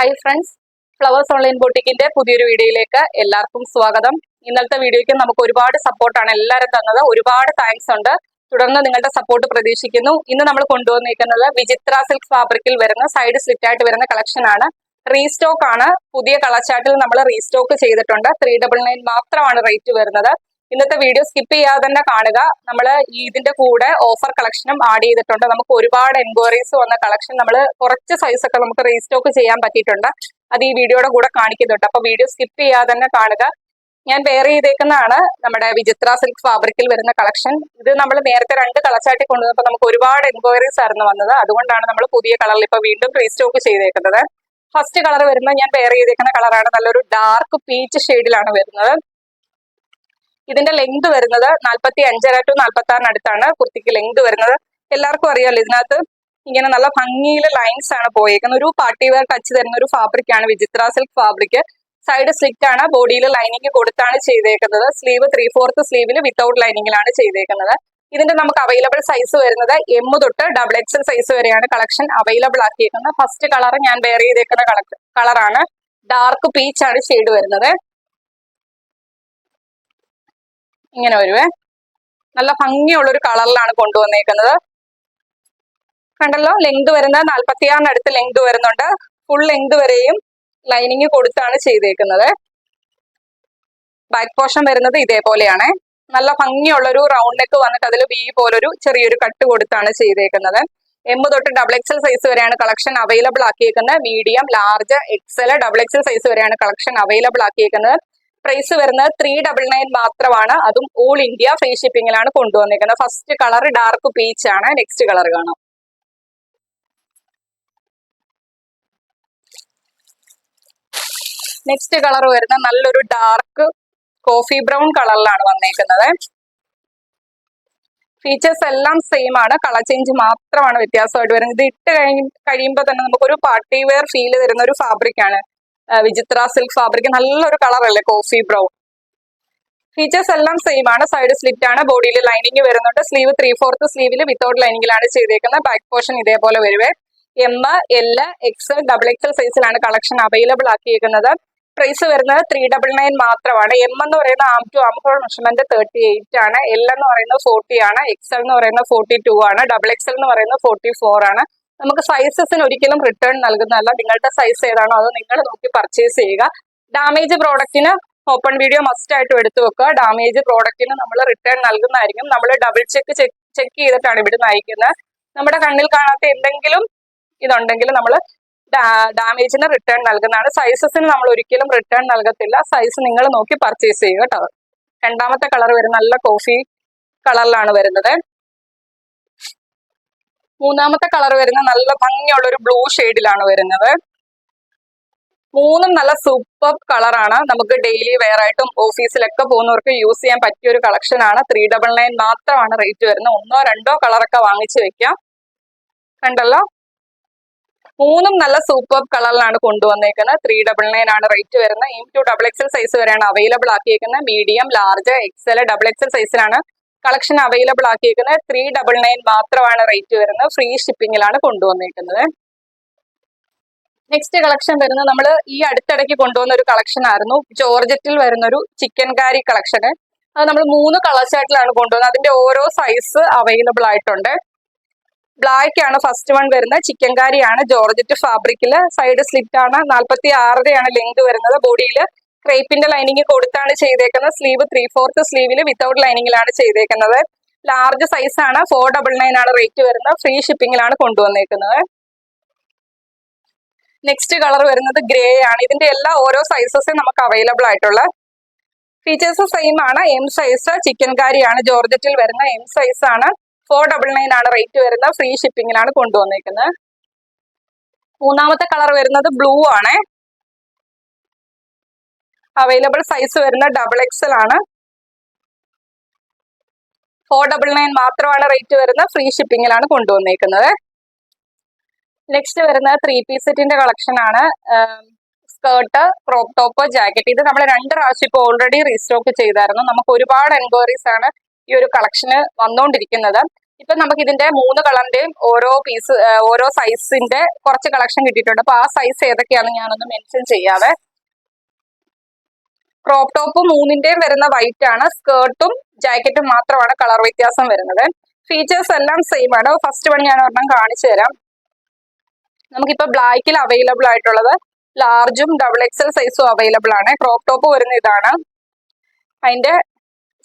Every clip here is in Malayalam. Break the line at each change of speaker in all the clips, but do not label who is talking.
ഹായ് ഫ്രണ്ട്സ് ഫ്ലവേഴ്സ് ഓൺലൈൻ ബോട്ടിക്കിന്റെ പുതിയൊരു വീഡിയോയിലേക്ക് എല്ലാവർക്കും സ്വാഗതം. ഇന്നത്തെ വീഡിയോയ്ക്ക് നമുക്ക് ഒരുപാട് സപ്പോർട്ടാണ് എല്ലാവരും തന്നത്. ഒരുപാട് താങ്ക്സ് ഉണ്ട്. തുടർന്ന് നിങ്ങളുടെ സപ്പോർട്ട് പ്രതീക്ഷിക്കുന്നു. ഇന്ന് നമ്മൾ കൊണ്ടുവന്നിരിക്കുന്നത് വിചിത്ര സിൽക്ക് ഫാബ്രിക്കിൽ വരുന്ന സൈഡ് സ്ലിറ്റ് ആയിട്ട് വരുന്ന കളക്ഷൻ ആണ്. റീസ്റ്റോക്ക് ആണ്. പുതിയ കളർ ചാർട്ടിൽ നമ്മൾ റീസ്റ്റോക്ക് ചെയ്തിട്ടുണ്ട്. ത്രീ ഡബിൾ നയൻ മാത്രമാണ് റേറ്റ് വരുന്നത്. ഇന്നത്തെ വീഡിയോ സ്കിപ്പ് ചെയ്യാതെ തന്നെ കാണുക. നമ്മൾ ഇതിന്റെ കൂടെ ഓഫർ കളക്ഷനും ആഡ് ചെയ്തിട്ടുണ്ട്. നമുക്ക് ഒരുപാട് എൻക്വയറീസ് വന്ന കളക്ഷൻ നമ്മൾ കുറച്ച് സൈസ് ഒക്കെ നമുക്ക് റീസ്റ്റോക്ക് ചെയ്യാൻ പറ്റിയിട്ടുണ്ട്. അത് ഈ വീഡിയോയുടെ കൂടെ കാണിക്കുന്നുണ്ട്. അപ്പൊ വീഡിയോ സ്കിപ്പ് ചെയ്യാതെ തന്നെ കാണുക. ഞാൻ വെയർ ചെയ്തേക്കുന്നതാണ് നമ്മുടെ വിചിത്ര സിൽക്ക് ഫാബ്രിക്കിൽ വരുന്ന കളക്ഷൻ ഇത് നമ്മൾ നേരത്തെ രണ്ട് കളച്ചാട്ടി കൊണ്ടുവന്നപ്പോൾ നമുക്ക് ഒരുപാട് എൻക്വയറീസ് ആയിരുന്നു വന്നത്. അതുകൊണ്ടാണ് നമ്മൾ പുതിയ കളറിൽ ഇപ്പൊ വീണ്ടും റീസ്റ്റോക്ക് ചെയ്തേക്കുന്നത്. ഫസ്റ്റ് കളർ വരുന്നത് ഞാൻ വെയർ ചെയ്തേക്കുന്ന കളറാണ് നല്ലൊരു ഡാർക്ക് പീച്ച് ഷെയ്ഡിലാണ് വരുന്നത്. ഇതിന്റെ ലെങ്ത് വരുന്നത് നാൽപ്പത്തി അഞ്ചര ടു നാൽപ്പത്തി ആറിനടുത്താണ് കുർത്തിക്ക് ലെങ്ത് വരുന്നത്. എല്ലാവർക്കും അറിയാമല്ലോ ഇതിനകത്ത് ഇങ്ങനെ നല്ല ഭംഗിയിൽ ലൈൻസ് ആണ് പോയേക്കുന്നത്. ഒരു പാർട്ടി വെയർ ടച്ച് തരുന്ന ഒരു ഫാബ്രിക് ആണ് Vichitra silk fabric side slit ആണ് ബോഡിയിൽ ലൈനിങ് കൊടുത്താണ് ചെയ്തേക്കുന്നത്. സ്ലീവ് ത്രീ ഫോർത്ത് സ്ലീവിൽ വിത്തൗട്ട് ലൈനിങ്ങിലാണ് ചെയ്തേക്കുന്നത്. ഇതിന്റെ നമുക്ക് അവൈലബിൾ സൈസ് വരുന്നത് എം തൊട്ട് ഡബിൾ എക്സൽ സൈസ് വരെയാണ് കളക്ഷൻ അവൈലബിൾ ആക്കിയേക്കുന്നത്. ഫസ്റ്റ് കളർ ഞാൻ വെയർ ചെയ്തേക്കുന്ന കളറാണ് ഡാർക്ക് പീച്ച് ആണ് ഷെയ്ഡ് വരുന്നത്. ഇങ്ങനെ വരുവേ. നല്ല ഭംഗിയുള്ള ഒരു കളറിലാണ് കൊണ്ടുവന്നേക്കുന്നത്. കണ്ടല്ലോ? ലെങ്ത് വരുന്നത് നാൽപ്പത്തി ആറിനടുത്ത് ലെങ്ത് വരുന്നുണ്ട്. ഫുൾ ലെങ്ത് വരെയും ലൈനിങ് കൊടുത്താണ് ചെയ്തേക്കുന്നത്. ബാക്ക് പോർഷൻ വരുന്നത് ഇതേപോലെയാണ്. നല്ല ഭംഗിയുള്ള ഒരു റൗണ്ട് നെക്ക് വന്നിട്ട് അതിൽ ബി പോലൊരു ചെറിയൊരു കട്ട് കൊടുത്താണ് ചെയ്തേക്കുന്നത്. എം തൊട്ട് ഡബിൾ എക്സൽ സൈസ് വരെയാണ് collection available ആക്കിയേക്കുന്നത്. Medium large XL double XL size വരെയാണ് കളക്ഷൻ അവൈലബിൾ ആക്കിയേക്കുന്നത്. പ്രൈസ് വരുന്നത് ത്രീ ഡബിൾ നയൻ മാത്രമാണ്. അതും ഓൾ ഇന്ത്യ ഫ്രീ ഷിപ്പിംഗിലാണ് കൊണ്ടുവന്നിരിക്കുന്നത് ഫസ്റ്റ് കളർ ഡാർക്ക് പീച്ച് ആണ്. നെക്സ്റ്റ് കളർ കാണാം. നെക്സ്റ്റ് കളർ വരുന്ന നല്ലൊരു ഡാർക്ക് കോഫി ബ്രൗൺ കളറിലാണ് വന്നേക്കുന്നത്. ഫീച്ചേഴ്സ് എല്ലാം സെയിം ആണ്. കളർ ചേഞ്ച് മാത്രമാണ് വ്യത്യാസമായിട്ട് വരുന്നത്. ഇത് ഇട്ട് കഴി കഴിയുമ്പോൾ തന്നെ നമുക്കൊരു പാർട്ടി വെയർ ഫീൽ തരുന്ന ഒരു ഫാബ്രിക് ആണ്. വിചിത്ര സിൽക്ക് ഫാബ്രിക് നല്ലൊരു കളർ അല്ലേ? കോഫി ബ്രൗൺ ഫീച്ചേഴ്സ് എല്ലാം സെയിം ആണ്. സൈഡ് സ്ലിറ്റ് ആണ്. ബോഡിയിൽ ലൈനിങ് വരുന്നുണ്ട്. സ്ലീവ് ത്രീ ഫോർത്ത് സ്ലീവിൽ വിത്തൗട്ട് ലൈനിങ്ങിലാണ് ചെയ്തേക്കുന്നത്. ബാക്ക് പോർഷൻ ഇതേപോലെ വരുവേ. M L X double X L സൈസിലാണ് കളക്ഷൻ അവൈലബിൾ ആക്കിയിരിക്കുന്നത് പ്രൈസ് വരുന്നത് ത്രീ ഡബിൾ നയൻ മാത്രമാണ്. എം എന്ന് പറയുന്ന arm to arm for measurement thirty eight ആണ്. എൽ എന്ന് പറയുന്നത് ഫോർട്ടി ആണ്. എക്സൽ എന്ന് പറയുന്നത് ഫോർട്ടി ടു ആണ് ഡബിൾ എക്സൽ എന്ന് പറയുന്നത് ഫോർട്ടി ഫോർ ആണ്. നമുക്ക് സൈസസിന് ഒരിക്കലും റിട്ടേൺ നൽകുന്നതല്ല. നിങ്ങളുടെ സൈസ് ഏതാണോ അത് നിങ്ങൾ നോക്കി പർച്ചേസ് ചെയ്യുക. ഡാമേജ് പ്രോഡക്റ്റിന് ഓപ്പൺ വീഡിയോ മസ്റ്റ് ആയിട്ട് എടുത്തു വെക്കുക. ഡാമേജ് പ്രോഡക്റ്റിന് നമ്മൾ റിട്ടേൺ നൽകുന്നതായിരിക്കും. നമ്മൾ ഡബിൾ ചെക്ക് ചെക്ക് ചെയ്തിട്ടാണ് ഇവിടെ അയക്കുന്നത്. നമ്മുടെ കണ്ണിൽ കാണാത്ത എന്തെങ്കിലും ഇതുണ്ടെങ്കിൽ നമ്മൾ ഡാമേജിന് റിട്ടേൺ നൽകുന്നതാണ്. സൈസസിന് നമ്മൾ ഒരിക്കലും റിട്ടേൺ നൽകത്തില്ല. സൈസ് നിങ്ങൾ നോക്കി പർച്ചേസ് ചെയ്യുക കേട്ടോ. രണ്ടാമത്തെ കളർ വരുന്ന നല്ല കോഫി കളറിലാണ് വരുന്നത്. മൂന്നാമത്തെ കളർ വരുന്നത് നല്ല ഭംഗിയുള്ള ഒരു ബ്ലൂ ഷെയ്ഡിലാണ് വരുന്നത്. മൂന്നും നല്ല സൂപ്പർ കളറാണ് നമുക്ക് ഡെയിലി വെയർ ആയിട്ടും ഓഫീസിലൊക്കെ പോകുന്നവർക്ക് യൂസ് ചെയ്യാൻ പറ്റിയ ഒരു കളക്ഷൻ ആണ്. ത്രീ ഡബിൾ നയൻ മാത്രമാണ് റേറ്റ് വരുന്നത്. ഒന്നോ രണ്ടോ കളറൊക്കെ വാങ്ങിച്ചു വെക്കാം. കണ്ടല്ലോ? മൂന്നും നല്ല സൂപ്പർ കളറിലാണ് കൊണ്ടുവന്നേക്കുന്നത്. ത്രീ ഡബിൾ നയൻ ആണ് റേറ്റ് വരുന്നത്. M to double XL size വരെയാണ് available ആക്കിയേക്കുന്നത്. Medium large XL double XL സൈസിലാണ് കളക്ഷൻ അവൈലബിൾ ആക്കിയിരിക്കുന്നത് ത്രീ ഡബിൾ നയൻ മാത്രമാണ് റേറ്റ് വരുന്നത്. ഫ്രീ ഷിപ്പിംഗിലാണ് കൊണ്ടുവന്നിരിക്കുന്നത് നെക്സ്റ്റ് കളക്ഷൻ വരുന്നത് നമ്മൾ ഈ അടുത്തിടയ്ക്ക് കൊണ്ടുവന്ന ഒരു കളക്ഷൻ ആയിരുന്നു. ജോർജറ്റിൽ വരുന്ന ഒരു ചിക്കൻ കാരി കളക്ഷൻ അത് നമ്മൾ മൂന്ന് കളർ ചാർട്ടിലാണ് കൊണ്ടുവന്നത്. അതിന്റെ ഓരോ സൈസ് അവൈലബിൾ ആയിട്ടുണ്ട്. ബ്ലാക്ക് ആണ് ഫസ്റ്റ് വൺ വരുന്നത്. ചിക്കൻ കാരിയാണ് ജോർജറ്റ് ഫാബ്രിക്കിൽ സൈഡ് സ്ലിറ്റ് ആണ്. നാൽപ്പത്തി ആറരയാണ് ലെങ്ത് വരുന്നത് ബോഡിയിൽ ക്രേപ്പിന്റെ ലൈനിങ് കൊടുത്താണ് ചെയ്തേക്കുന്നത്. സ്ലീവ് ത്രീ ഫോർത്ത് സ്ലീവിൽ വിത്തൗട്ട് ലൈനിങ്ങിലാണ് ചെയ്തേക്കുന്നത്. ലാർജ് സൈസ് ആണ്. ഫോർ ഡബിൾ നയൻ ആണ് റേറ്റ് വരുന്നത്. ഫ്രീ ഷിപ്പിംഗിലാണ് കൊണ്ടുവന്നേക്കുന്നത്. നെക്സ്റ്റ് കളർ വരുന്നത് ഗ്രേ ആണ്. ഇതിന്റെ എല്ലാ ഓരോ സൈസസും നമുക്ക് അവൈലബിൾ ആയിട്ടുള്ള ഫീച്ചേഴ്സ് സെയിം ആണ്. എം സൈസ് ചിക്കൻ കാരിയാണ് ജോർജറ്റിൽ വരുന്ന എം സൈസ് ആണ്. ഫോർ ഡബിൾ നയൻ ആണ് റേറ്റ് വരുന്നത്. ഫ്രീ ഷിപ്പിംഗിലാണ് കൊണ്ടുവന്നേക്കുന്നത്. മൂന്നാമത്തെ കളർ വരുന്നത് ബ്ലൂ ആണ്. അവൈലബിൾ സൈസ് വരുന്ന ഡബിൾ എക്സൽ ആണ്. ഫോർ ഡബിൾ നയൻ മാത്രമാണ് റേറ്റ് വരുന്നത് ഫ്രീ ഷിപ്പിംഗിലാണ് കൊണ്ടുവന്നേക്കുന്നത്. നെക്സ്റ്റ് വരുന്നത് ത്രീ പീസ് സെറ്റിന്റെ കളക്ഷൻ ആണ്. സ്കേർട്ട് ക്രോപ്പ് ടോപ്പ് ജാക്കറ്റ് ഇത് നമ്മൾ രണ്ട് പ്രാവശ്യം ഇപ്പോൾ ഓൾറെഡി റീസ്റ്റോക്ക് ചെയ്തായിരുന്നു. നമുക്ക് ഒരുപാട് എൻക്വയറീസ് ആണ് ഈ ഒരു കളക്ഷന് വന്നുകൊണ്ടിരിക്കുന്നത് ഇപ്പൊ നമുക്ക് ഇതിന്റെ മൂന്ന് കളറിന്റെയും ഓരോ പീസ് ഓരോ സൈസിന്റെ കുറച്ച് കളക്ഷൻ കിട്ടിയിട്ടുണ്ട്. അപ്പൊ ആ സൈസ് ഏതൊക്കെയാണെന്ന് ഞാനൊന്ന് മെൻഷൻ ചെയ്യാവേ. ക്രോപ്പ് ടോപ്പ് മൂന്നിന്റെയും വരുന്ന വൈറ്റ് ആണ്. സ്കേർട്ടും ജാക്കറ്റും മാത്രമാണ് കളർ വ്യത്യാസം വരുന്നത്. ഫീച്ചേഴ്സ് എല്ലാം സെയിം ആണ്. ഫസ്റ്റ് വൺ ഞാൻ ഒരെണ്ണം കാണിച്ചു തരാം. നമുക്കിപ്പോ ബ്ലാക്കിൽ അവൈലബിൾ ആയിട്ടുള്ളത് ലാർജും ഡബിൾ എക്സൽ സൈസും അവൈലബിൾ ആണ്. ക്രോപ്പ് ടോപ്പ് വരുന്ന ഇതാണ്. അതിന്റെ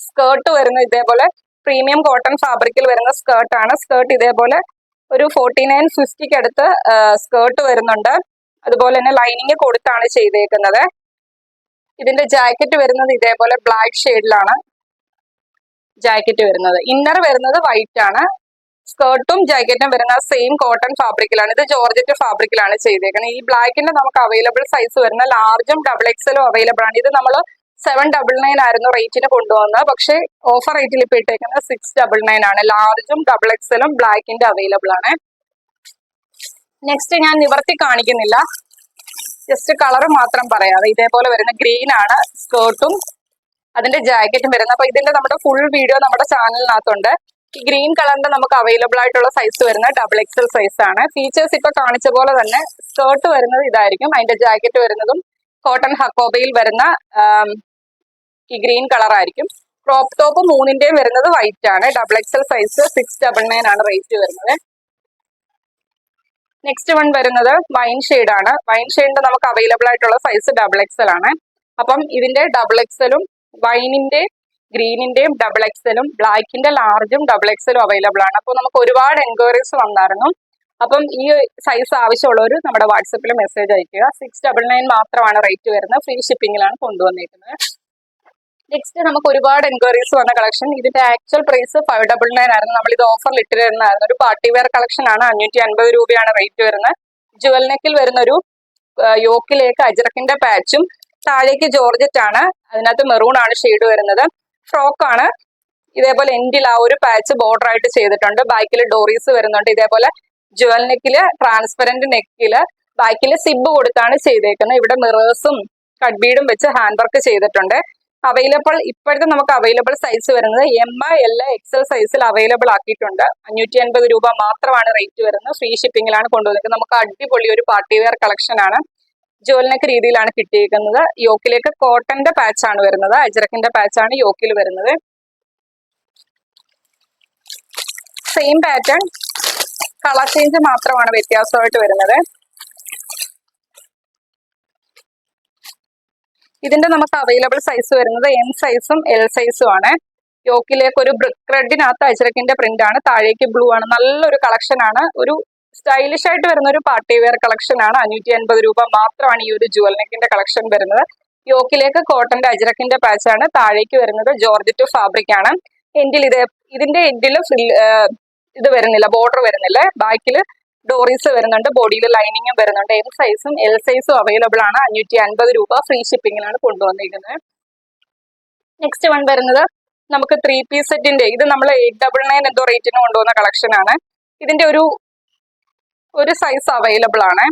സ്കേർട്ട് വരുന്ന ഇതേപോലെ പ്രീമിയം കോട്ടൺ ഫാബ്രിക്കിൽ വരുന്ന സ്കേർട്ട് ആണ്. സ്കേർട്ട് ഇതേപോലെ ഒരു ഫോർട്ടി നയൻ ഫിഫ്റ്റിക്ക് അടുത്ത് സ്കേർട്ട് വരുന്നുണ്ട്. അതുപോലെ തന്നെ ലൈനിങ് കൊടുത്താണ് ചെയ്തേക്കുന്നത്. ഇതിന്റെ ജാക്കറ്റ് വരുന്നത് ഇതേപോലെ ബ്ലാക്ക് ഷെയ്ഡിലാണ് ജാക്കറ്റ് വരുന്നത്. ഇന്നർ വരുന്നത് വൈറ്റ് ആണ്. സ്കേർട്ടും ജാക്കറ്റും വരുന്ന സെയിം കോട്ടൺ ഫാബ്രിക്കിലാണ് ഇത് ജോർജറ്റ് ഫാബ്രിക്കിലാണ് ചെയ്തേക്കുന്നത്. ഈ ബ്ലാക്കിന്റെ നമുക്ക് അവൈലബിൾ സൈസ് വരുന്ന ലാർജും ഡബിൾ എക്സലും അവൈലബിൾ ആണ്. ഇത് നമ്മൾ സെവൻ ഡബിൾ നയൻ ആയിരുന്നു റേറ്റിന് കൊണ്ടുവന്നത്. പക്ഷേ ഓഫർ റേറ്റിൽ ഇപ്പൊ ഇട്ടേക്കുന്നത് സിക്സ് ഡബിൾ നയൻ ആണ്. ലാർജും ഡബിൾ എക്സലും ബ്ലാക്കിന്റെ അവൈലബിൾ ആണ്. നെക്സ്റ്റ് ഞാൻ നിവർത്തി കാണിക്കുന്നില്ല. ജസ്റ്റ് കളർ മാത്രം പറയാതെ ഇതേപോലെ വരുന്ന ഗ്രീൻ ആണ് സ്കേർട്ടും അതിന്റെ ജാക്കറ്റും വരുന്നത്. അപ്പൊ ഇതിന്റെ നമ്മുടെ ഫുൾ വീഡിയോ നമ്മുടെ ചാനലിനകത്തുണ്ട് ഗ്രീൻ കളറിന്റെ നമുക്ക് അവൈലബിൾ ആയിട്ടുള്ള സൈസ് വരുന്ന ഡബിൾ എക്സൽ സൈസ് ആണ്. ഫീച്ചേഴ്സ് ഇപ്പൊ കാണിച്ച പോലെ തന്നെ സ്കേർട്ട് വരുന്നത് ഇതായിരിക്കും. അതിന്റെ ജാക്കറ്റ് വരുന്നതും കോട്ടൺ ഹക്കോബയിൽ വരുന്ന ഈ ഗ്രീൻ കളർ ആയിരിക്കും. ക്രോപ്പ് ടോപ്പ് മൂന്നിന്റെയും വരുന്നത് വൈറ്റ് ആണ്. Double XL size six double nine ആണ് റേറ്റ് വരുന്നത്. നെക്സ്റ്റ് വൺ വരുന്നത് വൈൻ ആണ്. വൈൻ ഷെയ്ഡിന്റെ നമുക്ക് അവൈലബിൾ ആയിട്ടുള്ള സൈസ് ഡബിൾ എക്സൽ ആണ്. അപ്പം ഇതിന്റെ ഡബിൾ എക്സലും വൈനിന്റെ ഗ്രീനിന്റെയും ഡബിൾ എക്സലും ബ്ലാക്കിന്റെ ലാർജും ഡബിൾ എക്സലും അവൈലബിൾ ആണ്. അപ്പോൾ നമുക്ക് ഒരുപാട് എൻക്വയറീസ് വന്നായിരുന്നു. അപ്പം ഈ സൈസ് ആവശ്യമുള്ളവർ നമ്മുടെ വാട്സപ്പിൽ മെസ്സേജ് അയക്കുക സിക്സ് ഡബിൾ നയൻ മാത്രമാണ് റേറ്റ് വരുന്നത്. ഫ്രീ ഷിപ്പിങ്ങിലാണ് കൊണ്ടുവന്നിരിക്കുന്നത് നെക്സ്റ്റ് നമുക്ക് ഒരുപാട് എൻക്വയറീസ് വന്ന കളക്ഷൻ ഇതിന്റെ actual price five double nine ആയിരുന്നു. നമ്മൾ ഇത് ഓഫറിൽ ഇട്ടിരുന്നായിരുന്നു ഒരു പാർട്ടി വെയർ കളക്ഷൻ ആണ്. അഞ്ഞൂറ്റി അൻപത് രൂപയാണ് റേറ്റ് വരുന്നത്. ജുവൽ നെക്കിൽ വരുന്ന ഒരു യോക്കിലേക്ക് അജറക്കിന്റെ പാച്ചും താഴേക്ക് ജോർജറ്റ് ആണ്. അതിനകത്ത് മെറൂൺ ആണ് ഷെയ്ഡ് വരുന്നത്. ഫ്രോക്ക് ആണ്. ഇതേപോലെ എൻഡിൽ ആ ഒരു പാച്ച് ബോർഡർ ആയിട്ട് ചെയ്തിട്ടുണ്ട്. ബാക്കിൽ ഡോറീസ് വരുന്നുണ്ട്. ഇതേപോലെ ജുവൽ നെക്കിൽ ട്രാൻസ്പെറന്റ് നെക്കിൽ ബാക്കിൽ സിബ് കൊടുത്താണ് ചെയ്തേക്കുന്നത്. ഇവിടെ മിറേഴ്സും കഡ്ബീഡും വെച്ച് ഹാൻഡ് വർക്ക് ചെയ്തിട്ടുണ്ട്. അവൈലബിൾ ഇപ്പോഴത്തെ നമുക്ക് അവൈലബിൾ സൈസ് വരുന്നത് എം എൽ എക്സൽ സൈസിൽ അവൈലബിൾ ആക്കിയിട്ടുണ്ട്. അഞ്ഞൂറ്റി അൻപത് രൂപ മാത്രമാണ് റേറ്റ് വരുന്നത്. ഫ്രീ ഷിപ്പിംഗിലാണ് കൊണ്ടുവന്നത് നമുക്ക് അടിപൊളി ഒരു പാർട്ടി വെയർ കളക്ഷൻ ആണ്. ജോലിനൊക്കെ രീതിയിലാണ് കിട്ടിയിരിക്കുന്നത്. യോക്കിലേക്ക് കോട്ടന്റെ പാച്ച് ആണ് വരുന്നത്. അജറക്കിന്റെ ആണ് യോക്കിൽ വരുന്നത്. സെയിം പാറ്റേൺ കളർ ചേഞ്ച് മാത്രമാണ് വ്യത്യാസമായിട്ട് വരുന്നത്. ഇതിന്റെ നമുക്ക് അവൈലബിൾ സൈസ് വരുന്നത് എം സൈസും എൽ സൈസും ആണ്. യോക്കിലേക്ക് ഒരു ബ്രിക്ക് റെഡിനകത്ത് അജറക്കിന്റെ പ്രിന്റ് ആണ്. താഴേക്ക് ബ്ലൂ ആണ്. നല്ലൊരു കളക്ഷൻ ആണ്. ഒരു സ്റ്റൈലിഷ് ആയിട്ട് വരുന്ന ഒരു പാർട്ടി വെയർ കളക്ഷൻ ആണ്. അഞ്ഞൂറ്റി അൻപത് രൂപ മാത്രമാണ് ഈ ഒരു ജുവൽ നെക്കിന്റെ കളക്ഷൻ വരുന്നത്. യോക്കിലേക്ക് കോട്ടന്റെ അജറക്കിന്റെ പാച്ച് ആണ്. താഴേക്ക് വരുന്നത് ജോർജറ്റ് ഫാബ്രിക് ആണ്. എൻഡിൽ ഇത് ഇതിന്റെ എൻഡിൽ ഇത് വരുന്നില്ല. ബോർഡർ വരുന്നില്ല. ബാക്കിൽ ഡോറീസ് വരുന്നുണ്ട് ബോഡിയിൽ ലൈനിങ്ങും വരുന്നുണ്ട്. എം സൈസും എൽ സൈസും അവൈലബിൾ ആണ്. അഞ്ഞൂറ്റി അൻപത് രൂപ ഫ്രീ ഷിപ്പിങ്ങിലാണ് കൊണ്ടുവന്നിരിക്കുന്നത് നെക്സ്റ്റ് വൺ വരുന്നത് നമുക്ക് ത്രീ പീസ് സെറ്റിന്റെ ഇത് നമ്മൾ എയ്റ്റ് ഡബിൾ നയൻ എന്തോ റേറ്റിന് കൊണ്ടുവന്ന കളക്ഷൻ ആണ്. ഇതിന്റെ ഒരു ഒരു സൈസ് അവൈലബിൾ ആണ്.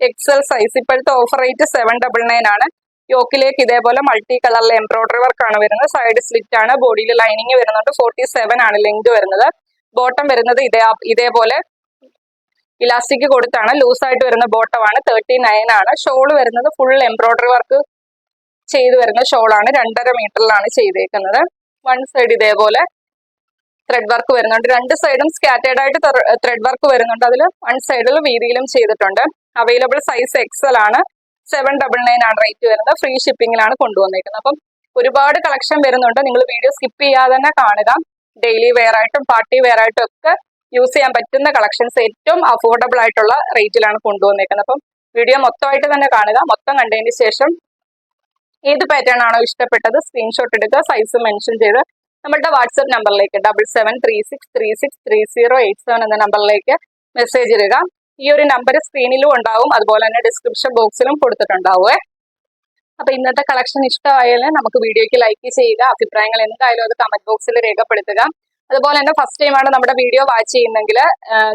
എക്സൽ സൈസ് ഇപ്പോഴത്തെ offer rate seven double nine ആണ്. യോക്കിലേക്ക് ഇതേപോലെ മൾട്ടി കളറിലെ എംബ്രോയിഡറി വർക്ക് ആണ് വരുന്നത്. സൈഡ് സ്ലിറ്റ് ആണ് ബോഡിയിൽ ലൈനിങ് വരുന്നുണ്ട്. ഫോർട്ടി സെവൻ ആണ് ലെങ്ത് വരുന്നത്. ബോട്ടം വരുന്നത് ഇതേ ഇതേപോലെ ഇലാസ്റ്റിക് കൊടുത്താണ്. ലൂസായിട്ട് വരുന്ന ബോട്ടമാണ്. തേർട്ടി നയൻ ആണ്. ഷോൾ വരുന്നത് ഫുൾ എംബ്രോയിഡറി വർക്ക് ചെയ്തു വരുന്ന ഷോളാണ്. രണ്ടര മീറ്ററിലാണ് ചെയ്തേക്കുന്നത്. വൺ സൈഡ് ഇതേപോലെ ത്രെഡ് വർക്ക് വരുന്നുണ്ട്. രണ്ട് സൈഡും സ്കാറ്റേഡ് ആയിട്ട് ത്രെഡ് വർക്ക് വരുന്നുണ്ട്. അതിൽ വൺ സൈഡിൽ വീതിയിലും ചെയ്തിട്ടുണ്ട്. അവൈലബിൾ സൈസ് എക്സൽ ആണ്. സെവൻ ഡബിൾ നയൻ ആണ് റേറ്റ് വരുന്നത്. ഫ്രീ ഷിപ്പിംഗിലാണ് കൊണ്ടുവന്നേക്കുന്നത്. അപ്പം ഒരുപാട് കളക്ഷൻ വരുന്നുണ്ട്. നിങ്ങൾ വീഡിയോ സ്കിപ്പ് ചെയ്യാതെ തന്നെ കാണുക. ഡെയിലി വെയർ ആയിട്ടും പാർട്ടി വെയർ ആയിട്ടും ഒക്കെ യൂസ് ചെയ്യാൻ പറ്റുന്ന കളക്ഷൻസ് ഏറ്റവും അഫോർഡബിൾ ആയിട്ടുള്ള റേറ്റിലാണ് കൊണ്ടുവന്നേക്കുന്നത്. അപ്പം വീഡിയോ മൊത്തമായിട്ട് തന്നെ കാണുക. മൊത്തം കണ്ടതിന് ശേഷം ഏത് പാറ്റേൺ ആണോ ഇഷ്ടപ്പെട്ടത് സ്ക്രീൻഷോട്ട് എടുക്കുക സൈസ് മെൻഷൻ ചെയ്ത് നമ്മുടെ വാട്സപ്പ് നമ്പറിലേക്ക് double seven three six three six three zero eight seven എന്ന നമ്പറിലേക്ക് മെസ്സേജ് ഇടുക. ഈ ഒരു നമ്പർ സ്ക്രീനിലും ഉണ്ടാവും. അതുപോലെ തന്നെ ഡിസ്ക്രിപ്ഷൻ ബോക്സിലും കൊടുത്തിട്ടുണ്ടാവുമേ അപ്പൊ ഇന്നത്തെ കളക്ഷൻ ഇഷ്ടമായാലും നമുക്ക് വീഡിയോയ്ക്ക് ലൈക്ക് ചെയ്യുക. അഭിപ്രായങ്ങൾ എന്തായാലും അത് കമന്റ് ബോക്സിൽ രേഖപ്പെടുത്തുക. അതുപോലെ തന്നെ ഫസ്റ്റ് ടൈമാണ് നമ്മുടെ വീഡിയോ വാച്ച് ചെയ്യുന്നെങ്കിൽ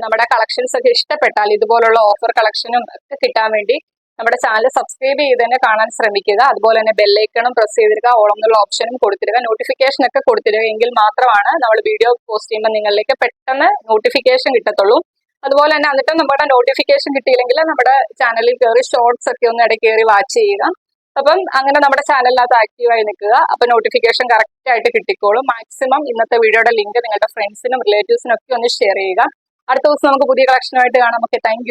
നമ്മുടെ കളക്ഷൻസ് ഒക്കെ ഇഷ്ടപ്പെട്ടാൽ ഇതുപോലുള്ള ഓഫർ കളക്ഷനും ഒക്കെ കിട്ടാൻ വേണ്ടി നമ്മുടെ ചാനൽ സബ്സ്ക്രൈബ് ചെയ്ത് തന്നെ കാണാൻ ശ്രമിക്കുക. അതുപോലെ തന്നെ ബെല്ലൈക്കണും പ്രസ് ചെയ്തിരിക്കുക. ഓളം എന്നുള്ള ഓപ്ഷനും കൊടുത്തിരിക്കുക. നോട്ടിഫിക്കേഷൻ ഒക്കെ കൊടുത്തിരിക്കുക എങ്കിൽ മാത്രമാണ് നമ്മൾ വീഡിയോ പോസ്റ്റ് ചെയ്യുമ്പോൾ നിങ്ങളിലേക്ക് പെട്ടെന്ന് നോട്ടിഫിക്കേഷൻ കിട്ടത്തുള്ളൂ. അതുപോലെ തന്നെ എന്നിട്ട് നമ്മുടെ നോട്ടിഫിക്കേഷൻ കിട്ടിയില്ലെങ്കിൽ നമ്മുടെ ചാനലിൽ കയറി ഷോർട്സ് ഒക്കെ ഒന്ന് ഇടയ്ക്ക് കയറി വാച്ച് ചെയ്യുക. അപ്പം അങ്ങനെ നമ്മുടെ ചാനലിനകത്ത് ആക്റ്റീവായി നിൽക്കുക. അപ്പൊ നോട്ടിഫിക്കേഷൻ കറക്റ്റ് ആയിട്ട് കിട്ടിക്കോളും. മാക്സിമം ഇന്നത്തെ വീഡിയോയുടെ ലിങ്ക് നിങ്ങളുടെ ഫ്രണ്ട്സിനും റിലേറ്റീവ്സിനും ഒക്കെ ഒന്ന് ഷെയർ ചെയ്യുക. അടുത്ത ദിവസം നമുക്ക് പുതിയ കളക്ഷനുമായിട്ട് കാണാം. Okay thank